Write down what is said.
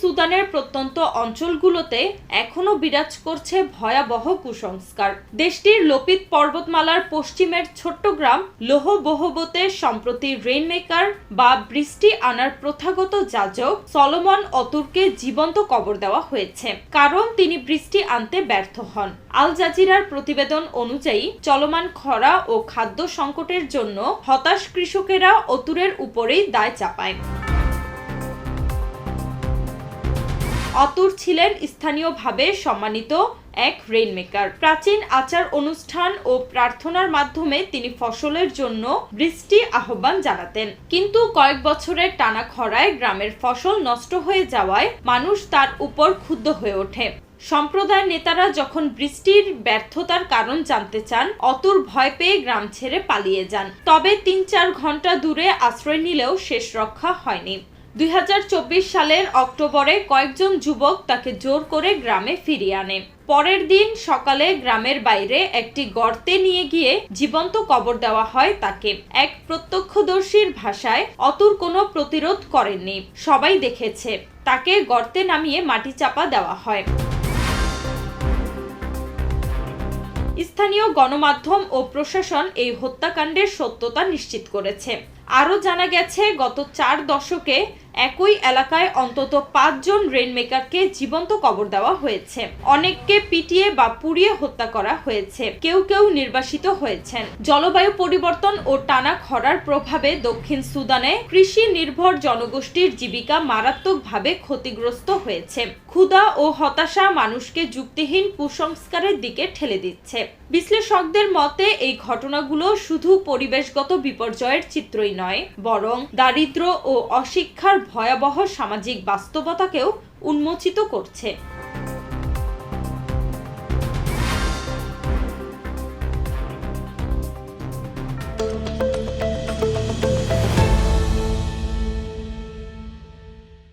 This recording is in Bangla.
সুদানের প্রত্যন্ত অঞ্চলগুলোতে এখনও বিরাজ করছে ভয়াবহ কুসংস্কার। দেশটির লোপিত পর্বতমালার পশ্চিমের ছোট্ট গ্রাম লোহবহবতে সম্প্রতি রেইনমেকার বা বৃষ্টি আনার প্রথাগত যাজক সলোমন অতুরকে জীবন্ত কবর দেওয়া হয়েছে। কারণ তিনি বৃষ্টি আনতে ব্যর্থ হন। আল জাজিরার প্রতিবেদন অনুযায়ী, চলমান খরা ও খাদ্য সংকটের জন্য হতাশ কৃষকেরা অতুরের উপরেই দায় চাপায়। অতুর ছিলেন স্থানীয়ভাবে সম্মানিত এক রেইনমেকার প্রাচীন আচার অনুষ্ঠান ও প্রার্থনার মাধ্যমে তিনি ফসলের জন্য বৃষ্টি আহ্বান জানাতেন। কিন্তু কয়েক বছরের টানা খরায় গ্রামের ফসল নষ্ট হয়ে যাওয়ায় মানুষ তার উপর ক্ষুব্ধ হয়ে ওঠে। সম্প্রদায় নেতারা যখন বৃষ্টির ব্যর্থতার কারণ জানতে চান, অতুর ভয় পেয়ে গ্রাম ছেড়ে পালিয়ে যান। তবে তিন চার ঘণ্টা দূরে আশ্রয় নিলেও শেষ রক্ষা হয়নি। দুই হাজার চব্বিশ সালের অক্টোবরে কয়েকজন যুবক তাকে জোর করে গ্রামে ফিরিয়ে আনে। পরের দিন সকালে গ্রামের বাইরে একটি গর্তে নিয়ে গিয়ে জীবন্ত কবর দেওয়া হয় তাকে। এক প্রত্যক্ষদর্শীর ভাষায় অতুর কোনো প্রতিরোধ করেননি। সবাই দেখেছে। তাকে গর্তে নামিয়ে মাটি চাপা দেওয়া হয়। স্থানীয় গণমাধ্যম ও প্রশাসন এই হত্যাকাণ্ডের সত্যতা নিশ্চিত করেছে। আরও জানা গেছে, গত চার দশকে একই এলাকায় অন্তত পাঁচজন রেনমেকারকে জীবন্ত কবর দেওয়া হয়েছে। অনেককে পিটিয়ে বা পুড়িয়ে হত্যা করা হয়েছে। কেউ কেউ নির্বাসিত হয়েছেন। জলবায়ু পরিবর্তন ও টানা খরার প্রভাবে দক্ষিণ সুদানে কৃষি নির্ভর জনগোষ্ঠীর জীবিকা মারাত্মকভাবে ক্ষতিগ্রস্ত হয়েছে। ক্ষুধা ও হতাশা মানুষকে যুক্তিহীন কুসংস্কারের দিকে ঠেলে দিচ্ছে। বিশ্লেষকদের মতে, এই ঘটনাগুলো শুধু পরিবেশগত বিপর্যয়ের চিত্রই নয়, বরং দারিদ্র্য ও অশিক্ষার ভয়াবহ সামাজিক বাস্তবতাকেও উন্মোচিত করছে।